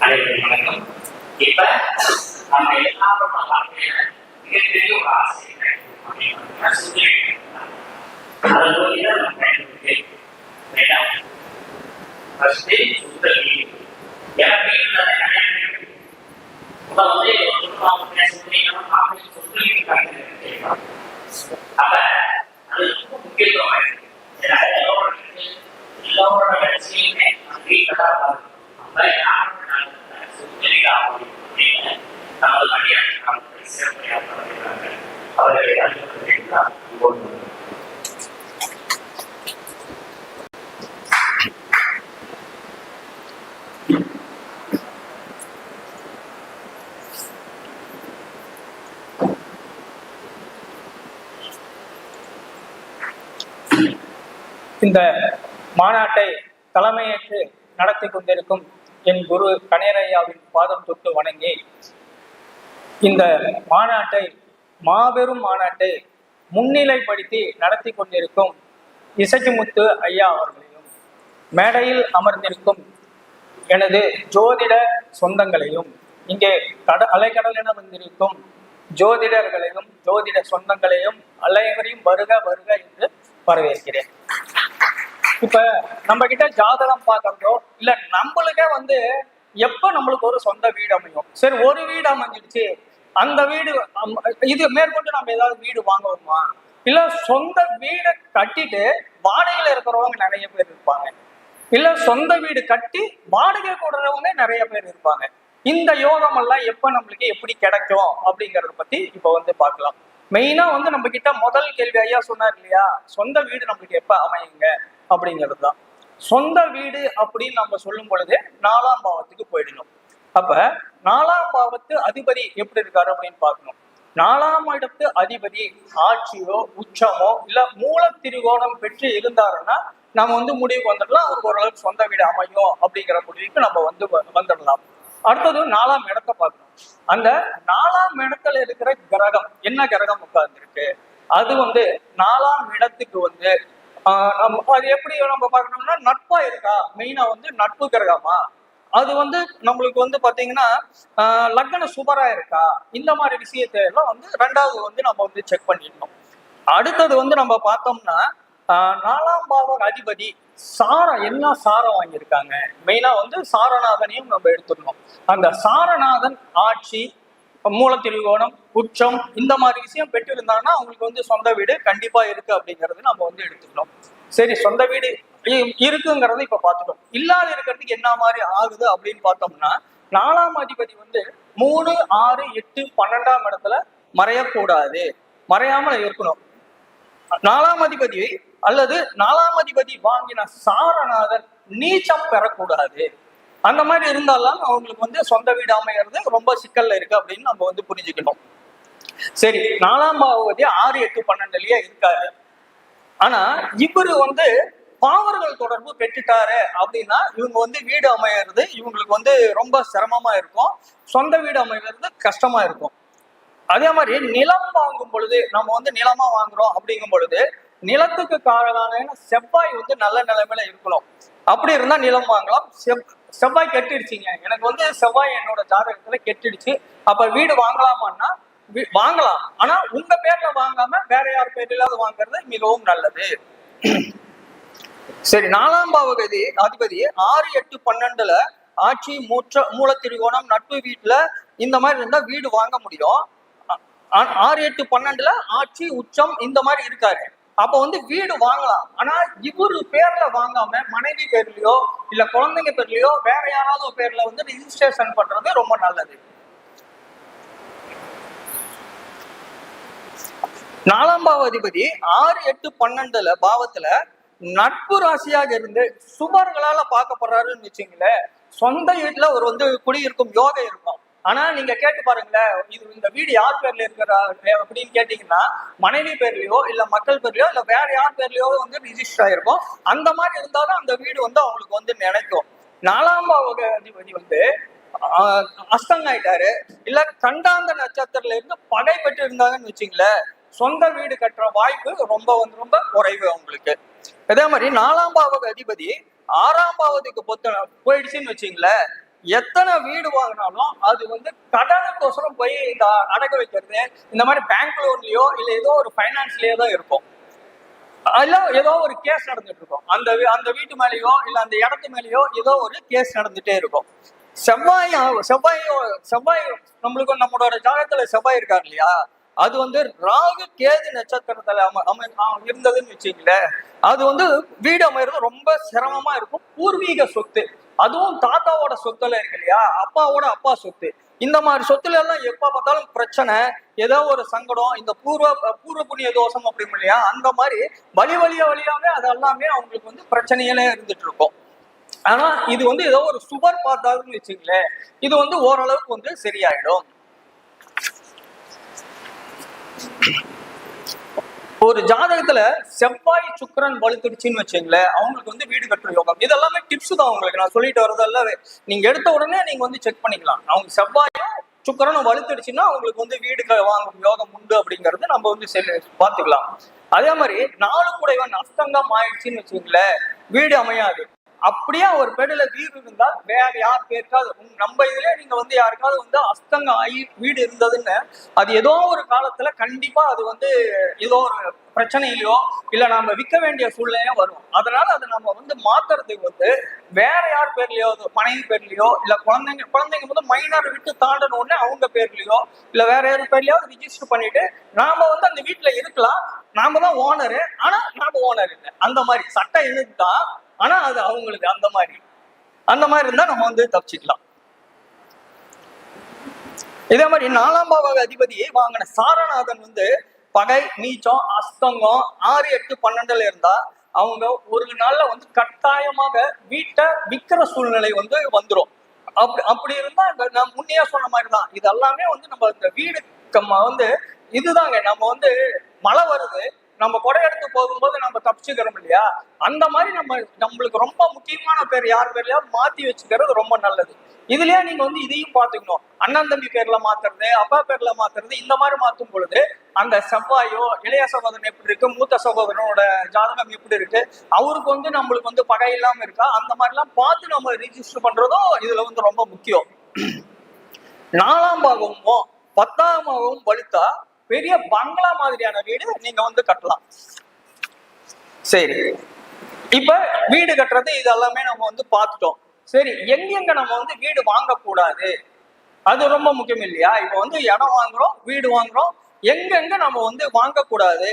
அனைவரும் வணக்கம். இப்ப நம்ம எல்லாரோட வாழ்க்கையில மிகப்பெரிய ஒரு ஆசை அதை நோக்கி தான் நம்ம பயன்படுத்தி ஃபர்ஸ்ட் சுத்த வீடு எனக்கு வீட்டுல நிறைய இப்ப வந்து குடும்பம் பேச முடியாம மாப்பிள்ளை அப்ப அது ரொம்ப முக்கியத்துவம் வாய்ந்தது. நமது சிறப்புரையாக அவர்களை இந்த மாநாட்டை தலைமையேற்று நடத்தி கொண்டிருக்கும் என் குரு கணேரையாவின் பாதம் தொட்டு வணங்கி இந்த மாநாட்டை மாபெரும் மாநாட்டை முன்னிலைப்படுத்தி நடத்தி கொண்டிருக்கும் இசக்கிமுத்து ஐயா அவர்களையும் மேடையில் அமர்ந்திருக்கும் எனது ஜோதிட சொந்தங்களையும் இங்கே கட அலைக்கடலென வந்திருக்கும் ஜோதிடர்களையும் ஜோதிட சொந்தங்களையும் அலைவரையும் வருக வருக என்று வரவேற்கிறேன். இப்ப நம்ம கிட்ட ஜாதகம் பார்க்கறதோ இல்ல நம்மளுக்கே வந்து எப்ப நம்மளுக்கு ஒரு சொந்த வீடு அமையும்? சரி ஒரு வீடு அமைஞ்சிடுச்சு. அந்த வீடு அம்- இது மேற்கொண்டு நம்ம ஏதாவது வீடு வாங்குவோமா இல்ல சொந்த வீடை கட்டிட்டு வாடகையில இருக்கிறவங்க நிறைய பேர் இருப்பாங்க. இல்ல சொந்த வீடு கட்டி வாடகை கொடுறவங்க நிறைய பேர் இருப்பாங்க. இந்த யோகம் எல்லாம் எப்ப நம்மளுக்கு எப்படி கிடைக்கும் அப்படிங்கறத பத்தி இப்ப வந்து பார்க்கலாம். மெயினா வந்து நம்ம கிட்ட முதல் கேள்வி ஐயா சொன்னார் இல்லையா? சொந்த வீடு நம்மளுக்கு எப்ப அமையுங்க? அப்படிங்கிறது தான் சொந்த வீடு அப்படின்னு நம்ம சொல்லும் பொழுது நாலாம் பாவத்துக்கு போயிடணும். அப்ப நாலாம் பாவத்து அதிபதி எப்படி இருக்காரு அப்படின்னு பார்க்கணும். நாலாம் இடத்து அதிபதி ஆட்சியோ உச்சமோ இல்ல மூல திரிகோணம் பெற்று இருந்தாருன்னா நம்ம வந்து முடிவுக்கு வந்துடலாம். அவருக்கு ஓரளவுக்கு சொந்த வீடு அமையும் அப்படிங்கிற முடிவுக்கு நம்ம வந்து வந்துடலாம். அடுத்தது நாலாம் இடத்தை பார்க்கணும். அந்த நாலாம் இடத்துல இருக்கிற கிரகம் என்ன கிரகம் உட்கார்ந்துருக்கு? அது வந்து நாலாம் இடத்துக்கு வந்து நம்ம அது எப்படி நம்ம பார்க்கணும்னா நட்பா இருக்கா? மெயினா வந்து நட்பு கிரகமா? அது வந்து நம்மளுக்கு வந்து பாத்தீங்கன்னா ஆஹ் லக்ன சுபரா இருக்கா? இந்த மாதிரி விஷயத்தை எல்லாம் வந்து ரெண்டாவது வந்து நம்ம வந்து செக் பண்ணிடணும். அடுத்தது வந்து நம்ம பார்த்தோம்னா நாலாம் பாவ அதிபதி சாரம் என்ன சாரம் வாங்கியிருக்காங்க? மெயினா வந்து சாரநாதனையும் நம்ம எடுத்துடணும். அந்த சாரநாதன் ஆட்சி மூலத்திருகோணம் உச்சம் இந்த மாதிரி விஷயம் பெற்று இருந்தாங்கன்னா அவங்களுக்கு வந்து சொந்த வீடு கண்டிப்பா இருக்கு அப்படிங்கறது நம்ம வந்து எடுத்துக்கணும் சரி சொந்த வீடு இருக்குங்கிறத இப்ப பார்த்துட்டோம். இல்லாத இருக்கிறதுக்கு என்ன மாதிரி ஆகுது அப்படின்னு பார்த்தோம்னா நாலாம் அதிபதி வந்து மூணு ஆறு எட்டு பன்னெண்டாம் இடத்துல மறையக்கூடாது. மறையாம இருக்கணும். நாலாம் அதிபதி அல்லது நாலாம் அதிபதி வாங்கின சாரநாதன் நீச்சம் பெறக்கூடாது. அந்த மாதிரி இருந்தாலும் அவங்களுக்கு வந்து சொந்த வீடு அமையிறது ரொம்ப சிக்கல்ல இருக்கு அப்படின்னு நம்ம வந்து புரிஞ்சுக்கணும் சரி நாலாம் பாவதி ஆறு எட்டு பன்னெண்டுலயே இருக்காரு. ஆனா இவரு வந்து பாவர்கள் தொடர்பு பெற்றுட்டாரு அப்படின்னா இவங்க வந்து வீடு அமையிறது இவங்களுக்கு வந்து ரொம்ப சிரமமா இருக்கும். சொந்த வீடு அமைகிறது கஷ்டமா இருக்கும். அதே மாதிரி நிலம் வாங்கும் பொழுது நம்ம வந்து நிலமா வாங்குறோம் அப்படிங்கும் பொழுது நிலத்துக்கு காரணமான செவ்வாய் வந்து நல்ல நிலைமையில இருக்கணும். அப்படி இருந்தா நிலம் வாங்கலாம் செவ் செவ்வாய் கெட்டுடுச்சுங்க. எனக்கு வந்து செவ்வாய் என்னோட ஜாதகத்துல கெட்டுடுச்சு. அப்ப வீடு வாங்கலாமான்னா வீ- வாங்கலாம். ஆனா உங்க பேர்ல வாங்காம வேற யார் பேர்லாவது வாங்குறது மிகவும் நல்லது. சரி நாலாம் பாவகதி அதிபதி ஆறு எட்டு பன்னெண்டுல ஆட்சி மூற்ற மூலத்திரிகோணம் நட்பு வீட்டுல இந்த மாதிரி இருந்தா வீடு வாங்க முடியும். ஆறு எட்டு பன்னெண்டுல ஆட்சி உச்சம் இந்த மாதிரி இருக்காரு. அப்ப வந்து வீடு வாங்கலாம். ஆனா இவரு பேர்ல வாங்காம மனைவி பேர்லயோ இல்ல குழந்தைங்க பேர்லயோ வேற யாராவது பேர்ல வந்து ரிஜிஸ்ட்ரேஷன் பண்றது ரொம்ப நல்லது. நாலாம் பாவ அதிபதி ஆறு எட்டு பன்னெண்டுல பாவத்துல நட்பு ராசியாக இருந்து சுபர்களால பார்க்கப்படுறாருன்னு வச்சுங்களேன் சொந்த வீட்டுல ஒரு வந்து குடியிருக்கும் யோகம் இருக்கும் ஆனா நீங்க கேட்டு பாருங்களேன் இது இந்த வீடு யார் பேர்ல இருக்கிறா அப்படின்னு கேட்டீங்கன்னா மனைவி பேர்லயோ இல்ல மக்கள் பேர்லயோ இல்ல வேற யார் பேர்லயோ வந்து ரிஜிஸ்டர் ஆயிருக்கும். அந்த மாதிரி இருந்தாலும் அந்த வீடு வந்து அவங்களுக்கு வந்து நினைக்கும். நாலாம் பாவக அதிபதி வந்து அஸ்தங்காயிட்டாரு இல்ல கண்டாந்த நட்சத்திரத்துல இருந்து படை பெற்று இருந்தாங்கன்னு வச்சுங்களேன் சொந்த வீடு கட்டுற வாய்ப்பு ரொம்ப வந்து ரொம்ப குறைவு அவங்களுக்கு. அதே மாதிரி நாலாம் பாவக அதிபதி ஆறாம் பாவத்துக்கு பொத்த போயிடுச்சுன்னு வச்சுங்களேன் எத்தனை வீடு வாங்கினாலும் அது வந்து கடனுக்கோசரம் போய் இந்த அடகு வைக்கிறது. இந்த மாதிரி பேங்க் லோன்லயோ இல்ல ஏதோ ஒரு ஃபைனான்ஸ்லயோ தான் இருக்கும். இல்ல ஏதோ ஒரு கேஸ் நடந்துட்டு இருக்கும். அந்த அந்த வீட்டு மேலேயோ இல்ல அந்த இடத்து மேலேயோ ஏதோ ஒரு கேஸ் நடந்துட்டே இருக்கும். செவ்வாய் செவ்வாய் செவ்வாய் நம்மளுக்கு நம்மளோட ஜாதகத்துல செவ்வாய் இருக்காரு இல்லையா? அது வந்து ராகு கேது நட்சத்திரத்துல அம அம இருந்ததுன்னு வச்சுங்களேன் அது வந்து வீடு அமைறது ரொம்ப சிரமமா இருக்கும். பூர்வீக சொத்து. அதுவும் தாத்தாவோட சொத்துல இருக்கு இல்லையா? அப்பாவோட அப்பா சொத்து. இந்த மாதிரி சொத்துல எல்லாம் எப்ப பார்த்தாலும் பிரச்சனை. ஏதோ ஒரு சங்கடம் இந்த பூர்வ பூர்வ புண்ணிய தோஷம் அப்படின்னு இல்லையா? அந்த மாதிரி வழி வழியா வழியாவே அது எல்லாமே அவங்களுக்கு வந்து பிரச்சனையில இருந்துட்டு இருக்கும். ஆனா இது வந்து ஏதோ ஒரு சுவர் பார்த்தாதுன்னு வச்சுங்களேன் இது வந்து ஓரளவுக்கு வந்து சரியாயிடும். ஒரு ஜாதகத்துல செவ்வாய் சுக்கிரன் வலுத்துடுச்சுன்னு வச்சுங்களேன் அவங்களுக்கு வந்து வீடு கட்டுற யோகம். இது எல்லாமே டிப்ஸ் தான் உங்களுக்கு. நான் சொல்லிட்டு வரதெல்லாம் நீங்க எடுத்த உடனே நீங்க வந்து செக் பண்ணிக்கலாம். அவங்க செவ்வாயும் சுக்கரனும் வலுத்துடுச்சுன்னா அவங்களுக்கு வந்து வீடு வாங்கும் யோகம் உண்டு அப்படிங்கறது நம்ம வந்து பாத்துக்கலாம் பார்த்துக்கலாம். அதே மாதிரி நாலு கூடைவன் அஸ்தங்கம் ஆயிடுச்சுன்னு வச்சுங்களேன் வீடு அமையாது. அப்படியே அவர் பெடல வீடு இருந்தால் வேற யார் பேருக்காவது நம்ம இதுல நீங்க வந்து யாருக்காவது வந்து அஸ்தங்க ஆகி வீடு இருந்ததுன்னு அது ஏதோ ஒரு காலத்துல கண்டிப்பா அது வந்து ஏதோ ஒரு பிரச்சனையிலயோ இல்ல நாம விற்க வேண்டிய சூழ்நிலையோ வரும். அதனால அதை நம்ம வந்து மாத்துறதுக்கு வந்து வேற யார் பேர்லயோ மனைவி பேர்லயோ இல்ல குழந்தைங்க குழந்தைங்க வந்து மைனர் விட்டு தாண்டன உடனே அவங்க பேர்லயோ இல்ல வேற யார் பேர்லயோ ரிஜிஸ்டர் பண்ணிட்டு நாம வந்து அந்த வீட்டுல இருக்கலாம். நாம தான் ஓனரு ஆனா நாம ஓனர் இல்லை. அந்த மாதிரி சட்டம் எனக்கு ஆனா அது அவங்களுக்கு அந்த மாதிரி. அந்த மாதிரி இருந்தா நம்ம வந்து தப்பிச்சுக்கலாம். இதே மாதிரி நாலாம் பாவக அதிபதியை வாங்கின சாரநாதன் வந்து பகை நீச்சம் அஸ்தங்கம் ஆறு எட்டு பன்னெண்டுல இருந்தா அவங்க ஒரு நாள்ல வந்து கட்டாயமாக வீட்டை விற்கிற சூழ்நிலை வந்து வந்துடும் அப்படி அப்படி இருந்தா நான் முன்னையே சொன்ன மாதிரி தான் இது எல்லாமே வந்து நம்ம இந்த வீடு கம்ம வந்து இதுதாங்க. நம்ம வந்து மழை வருது நம்ம கொடை எடுத்து போகும்போது நம்ம தப்பிச்சுக்கிறோம் இல்லையா? அந்த மாதிரி நம்ம நம்மளுக்கு ரொம்ப முக்கியமான பேர் யார் பேர்லயா மாத்தி வச்சுக்கிறது ரொம்ப நல்லது. இதுலயே நீங்க வந்து இதையும் பாத்துக்கணும் அண்ணன் தம்பி பேர்ல மாத்துறது அப்பா பேர்ல மாத்துறது இந்த மாதிரி மாத்தும் பொழுது அந்த செவ்வாயோ இளைய சகோதரன் எப்படி இருக்கு மூத்த சகோதரனோட ஜாதகம் எப்படி இருக்கு அவருக்கு வந்து நம்மளுக்கு வந்து பகை இல்லாம இருக்கா? அந்த மாதிரி எல்லாம் பார்த்து நம்ம ரிஜிஸ்டர் பண்றதும் இதுல வந்து ரொம்ப முக்கியம். நாலாம் பாகமும் பத்தாம் பாகமும் வலுத்தா பெரிய பங்களா மாதிரியான வீடு நீங்க வந்து கட்டலாம். சரி. இப்ப வீடு கட்டுறது இது எல்லாமே நம்ம வந்து பார்த்துட்டோம். சரி எங்கெங்க நம்ம வந்து வீடு வாங்கக்கூடாது? அது ரொம்ப முக்கியம் இல்லையா? இப்ப வந்து இடம் வாங்குறோம் வீடு வாங்குறோம். எங்கெங்க நம்ம வந்து வாங்கக்கூடாது?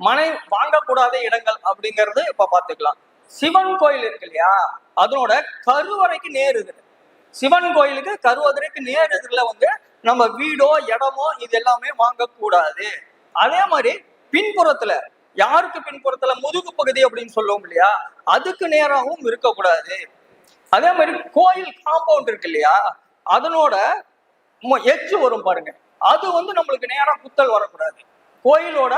மனை வாங்கக்கூடாத இடங்கள் அப்படிங்கறது இப்ப பாத்துக்கலாம் சிவன் கோயில் இருக்கு இல்லையா? அதனோட கருவறைக்கு நேர் எதிர் சிவன் கோயிலுக்கு கருவதற்கு நேர் வந்து நம்ம வீடோ இடமோ இது எல்லாமே வாங்கக்கூடாது. அதே மாதிரி பின்புறத்துல யாருக்கு பின்புறத்துல? முதுகு பகுதி அப்படின்னு சொல்லுவோம் இல்லையா? அதுக்கு நேராகவும் இருக்கக்கூடாது. அதே மாதிரி கோயில் காம்பவுண்ட் இருக்கு இல்லையா? அதனோட எஜ்ஜு வரும் பாருங்க. அது வந்து நம்மளுக்கு நேராக குத்தல் வரக்கூடாது. கோயிலோட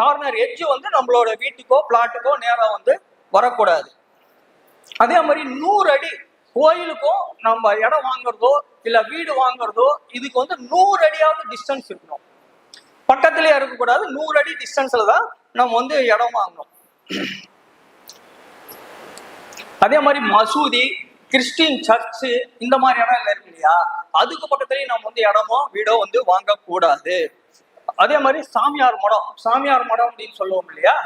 கார்னர் எட்ஜ் வந்து நம்மளோட வீட்டுக்கோ பிளாட்டுக்கோ நேராக வந்து வரக்கூடாது. அதே மாதிரி நூறு அடி கோயிலுக்கும் நம்ம இடம் வாங்குறதோ இல்ல வீடு வாங்குறதோ இதுக்கு வந்து நூறு அடியாவது டிஸ்டன்ஸ் இருக்கணும். பக்கத்திலேயே இருக்கக்கூடாது. நூறு அடி டிஸ்டன்ஸ்ல தான் நம்ம வந்து இடம் வாங்கணும். அதே மாதிரி மசூதி கிறிஸ்டின் சர்ச்சு இந்த மாதிரி இடம் இருக்கு இல்லையா? அதுக்கு பக்கத்துலயும் நம்ம வந்து இடமோ வீடோ வந்து வாங்கக்கூடாது. அதே மாதிரி சாமியார் மடம் சாமியார் மடம் அப்படின்னு சொல்லுவோம் இல்லையா?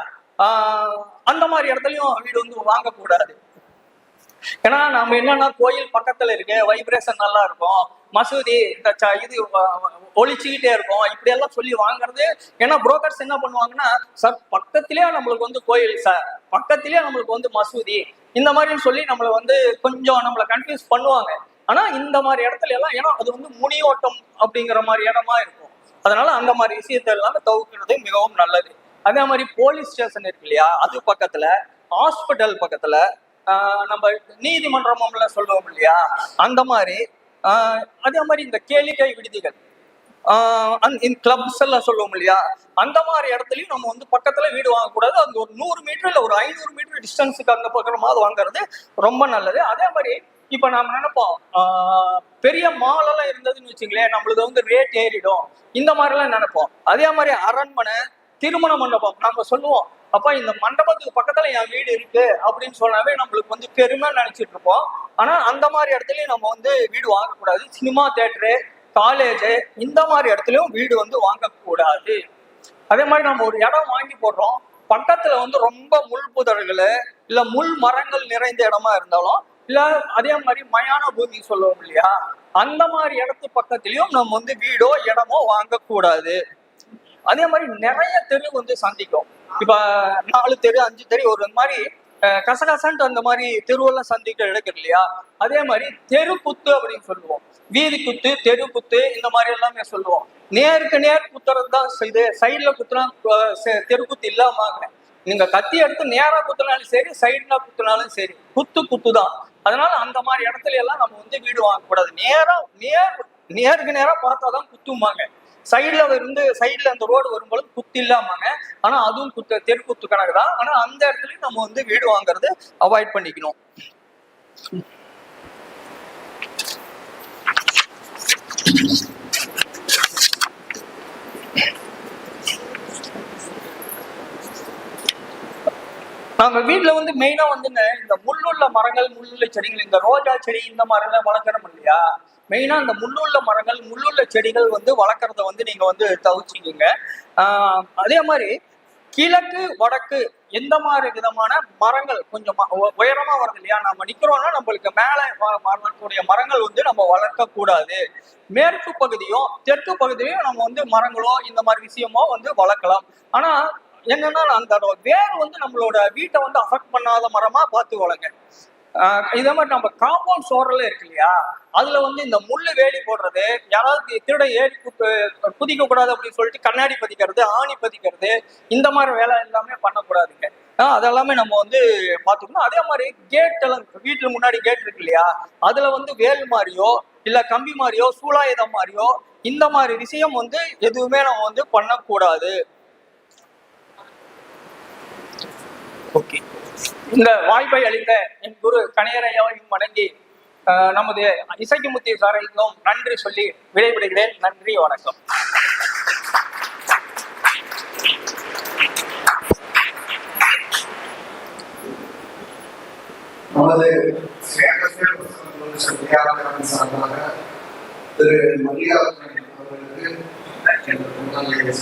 அந்த மாதிரி இடத்துலயும் வீடு வந்து வாங்கக்கூடாது. ஏன்னா நம்ம என்னன்னா கோயில் பக்கத்துல இருக்கு வைப்ரேஷன் நல்லா இருக்கும். மசூதி இந்த ச- இது ஒழிச்சுக்கிட்டே இருக்கும். இப்படி எல்லாம் சொல்லி வாங்குறது ஏன்னா புரோக்கர்ஸ் என்ன பண்ணுவாங்கன்னா சார் பக்கத்திலேயே நம்மளுக்கு வந்து கோயில் சார். பக்கத்திலேயே நம்மளுக்கு வந்து மசூதி. இந்த மாதிரி சொல்லி நம்மளை வந்து கொஞ்சம் நம்மளை கன்ஃபியூஸ் பண்ணுவாங்க. ஆனா இந்த மாதிரி இடத்துல எல்லாம் ஏன்னா அது வந்து முனியோட்டம் அப்படிங்கிற மாதிரி இடமா இருக்கும். அதனால அந்த மாதிரி விஷயத்தை எல்லாம் தவிர்க்கிறது மிகவும் நல்லது. அதே மாதிரி போலீஸ் ஸ்டேஷன் இருக்கு இல்லையா அது பக்கத்துல ஹாஸ்பிட்டல் பக்கத்துல நம்ம நீதிமன்றம்ல சொல்லுவோம் இல்லையா? அந்த மாதிரி அதே மாதிரி இந்த கேளிக்கை விடுதிகள் கிளப்ஸ் எல்லாம் சொல்லுவோம் இல்லையா? அந்த மாதிரி இடத்துலயும் நம்ம வந்து பக்கத்துல வீடு வாங்கக்கூடாது. அந்த ஒரு நூறு மீட்டர் இல்ல ஒரு ஐநூறு மீட்டர் டிஸ்டன்ஸுக்கு அந்த பக்கமாவது வாங்குறது ரொம்ப நல்லது. அதே மாதிரி இப்ப நாம நினைப்போம் பெரிய மால் எல்லாம் இருந்ததுன்னு வச்சுங்களேன் நம்மளுக்கு வந்து ரேட் ஏறிடும். இந்த மாதிரி எல்லாம் நினைப்போம். அதே மாதிரி அரண்மனை திருமண மண்டபம். நம்ம சொல்லுவோம் அப்ப இந்த மண்டபத்துக்கு பக்கத்துல என் வீடு இருக்கு அப்படின்னு சொன்னாவே நம்மளுக்கு வந்து பெருமை நினைச்சிட்டு இருப்போம். ஆனா அந்த மாதிரி இடத்துலயும் நம்ம வந்து வீடு வாங்கக்கூடாது. சினிமா தேட்டரு காலேஜ் இந்த மாதிரி இடத்துலயும் வீடு வந்து வாங்கக்கூடாது. அதே மாதிரி நம்ம ஒரு இடம் வாங்கி போடுறோம். பக்கத்துல வந்து ரொம்ப முள் புதர்கள் இல்ல முள் மரங்கள் நிறைந்த இடமா இருந்தாலும் இல்ல அதே மாதிரி மயான பூமி சொல்லுவோம் இல்லையா? அந்த மாதிரி இடத்து பக்கத்துலயும் நம்ம வந்து வீடோ இடமோ வாங்கக்கூடாது. அதே மாதிரி நிறைய தெரு வந்து சந்திக்கும். இப்ப நாலு தெரு அஞ்சு தெரு ஒரு மாதிரி கசகசன்ட்டு அந்த மாதிரி தெருவெல்லாம் சந்திக்க இடக்கு இல்லையா? அதே மாதிரி தெரு குத்து அப்படின்னு சொல்லுவோம். வீதி குத்து தெரு குத்து இந்த மாதிரி எல்லாமே சொல்லுவோம். நேருக்கு நேர் குத்துறது தான் இது. சைட்ல குத்துனா தெரு குத்து இல்லாம நீங்க கத்தி எடுத்து நேரா குத்துனாலும் சரி சைட்ல குத்துனாலும் சரி குத்து குத்து தான். அதனால அந்த மாதிரி இடத்துல எல்லாம் நம்ம வந்து வீடு வாங்கக்கூடாது. நேரா நேர் நேருக்கு நேரா பார்த்தாதான் குத்துமாங்க சைடுல இருந்து சைடுல அந்த ரோடு வரும்போது குத்து இல்லாமாங்க. ஆனா அதுவும் குத்து தெருக்குத்து கணக்கு தான். ஆனா அந்த இடத்துலயும் நம்ம வந்து வீடு வாங்குறது அவாய்ட் பண்ணிக்கணும். நாங்க வீட்டுல வந்து மெயினா வந்துங்க இந்த முள்ளுள்ள மரங்கள் முள்ளுள்ள செடிகள் இந்த ரோஜா செடி இந்த மாதிரி எல்லாம் வளர்க்கணும் இல்லையா? மெயினா இந்த முள்ளுள்ள மரங்கள் முள்ளுள்ள செடிகள் வந்து வளர்க்குறத வந்து நீங்க வந்து தவிச்சிக்கோங்க. அதே மாதிரி கிழக்கு வடக்கு எந்த மாதிரி விதமான மரங்கள் கொஞ்சம் உயரமா வருது இல்லையா? நம்ம நிக்கிறோம்னா நம்மளுக்கு மேலே வரக்கூடிய மரங்கள் வந்து நம்ம வளர்க்க கூடாது மேற்கு பகுதியும் தெற்கு பகுதியும் நம்ம வந்து மரங்களோ இந்த மாதிரி விஷயமோ வந்து வளர்க்கலாம். ஆனா என்னன்னா அந்த வேர் வந்து நம்மளோட வீட்டை வந்து அஃபெக்ட் பண்ணாத மரமா பார்த்து வளங்க இதே மாதிரி நம்ம காம்பவுண்ட் சோறல இருக்கு இல்லையா? அதுல வந்து இந்த முள்ளு வேலி போடுறது யாராவது திருட ஏறி குதிக்க கூடாது அப்படின்னு சொல்லிட்டு கண்ணாடி பதிக்கிறது ஆணி பதிக்கிறது இந்த மாதிரி வேலை எல்லாமே பண்ணக்கூடாதுங்க. அதெல்லாமே நம்ம வந்து பார்த்துக்கணும். அதே மாதிரி கேட் எல்லாம் வீட்டுல முன்னாடி கேட் இருக்கு இல்லையா? அதுல வந்து வேல் மாதிரியோ இல்ல கம்பி மாதிரியோ சூலாயுதம் மாதிரியோ இந்த மாதிரி விஷயம் வந்து எதுவுமே நம்ம வந்து பண்ணக்கூடாது. ஓகே. இந்த வாய்ப்பை அளித்த என் குரு கணியரையாவையும் வணங்கி நமது இசைக்குமுத்தி சாரைக்கும் நன்றி சொல்லி விடைபெறுகிறேன். நன்றி வணக்கம். நமது ஸ்ரீ அகஸ்தியர் பிரசன்ன சார்பாக திரு மரியாதன் அவர்களுக்கு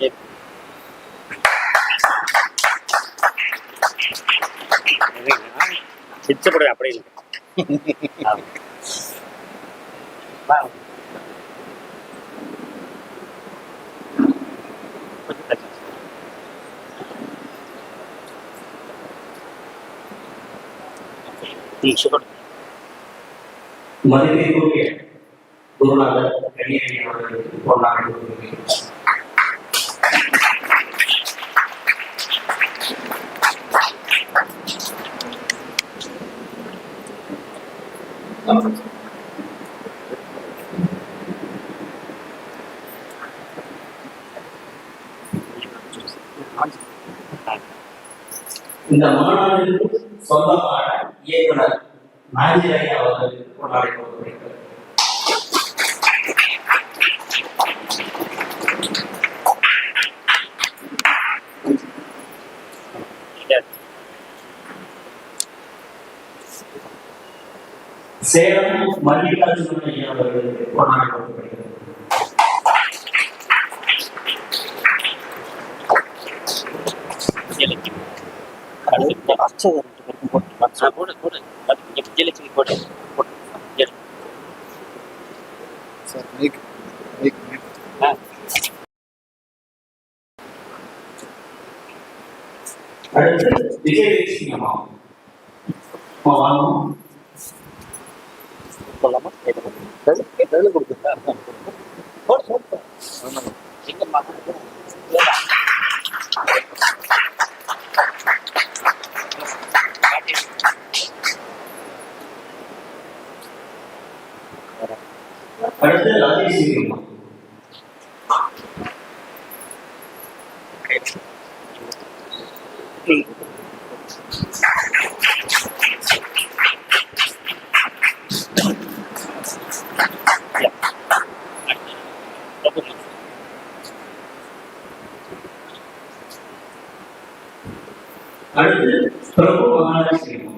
எனது பொன்னாடையை அப்படி இல்லை மதிப்பிற்குரிய குருநாதர் கணியனை அவர்களுக்கு இந்த மாநாடுக்கு சொந்தமான இயக்குனர் நாஞ்சிரையா அவர்கள் கொண்டாடி சேலம் மல்லிகார்ஜுன ஐயா அவர்களுக்கு கொண்டாடி கொடுக்கிறார் அது இங்க விஜயலட்சுமி போடு போடு Vijayalakshmi. Sir mike mike mike ஆ. அடுத்து விஜயலட்சுமி அம்மா அம்மா வாங்க சொல்லலாமா கையில் கொடுத்துருக்கேன் அடுத்து பிரபு மகாராஜ சிவம்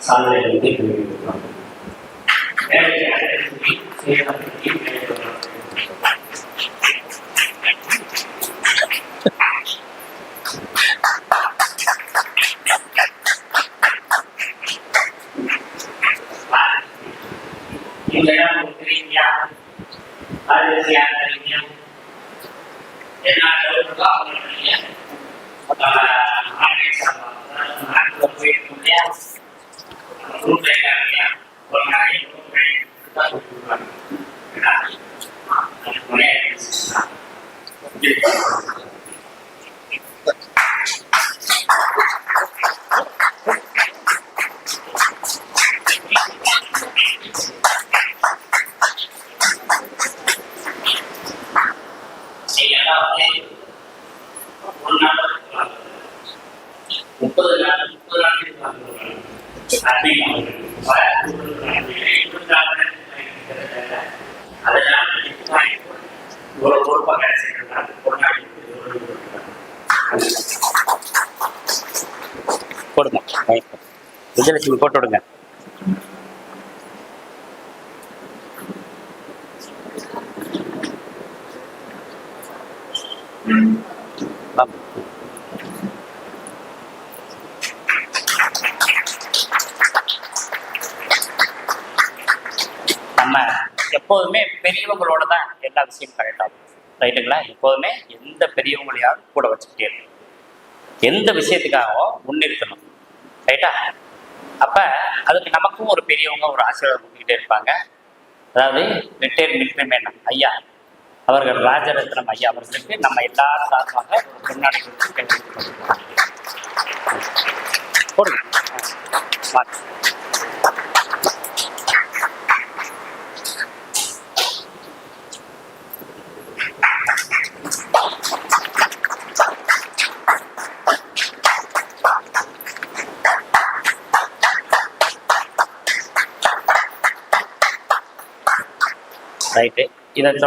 சாதனை வந்து விஜயலட்சுமி போட்டு விடுங்க நம்ம எப்போதுமே பெரியவங்களோட தான் எல்லா விஷயமும் கரெக்டாகும் ரைட்டுங்களா எப்போதுமே எந்த பெரியவங்களையாவது கூட வச்சுக்கிட்டே இருக்கும் எந்த விஷயத்துக்காகவும் முன்னிறுத்தணும். ரைட்டா அப்ப அதுக்கு நமக்கும் ஒரு பெரியவங்க ஒரு ஆசீர்வாதம் கொடுத்துக்கிட்டே இருப்பாங்க. அதாவது ரிட்டையர் மிலிட்டரி மேனம் ஐயா. அவர்கள் ராஜரத்னம் ஐயா அவர்களுக்கு நம்ம எல்லாரும் சார்பாக ஒரு பொன்னாடை கொடுத்து போடுங்க. ஆ, வாங்க. ரைட்டு இதை சொல்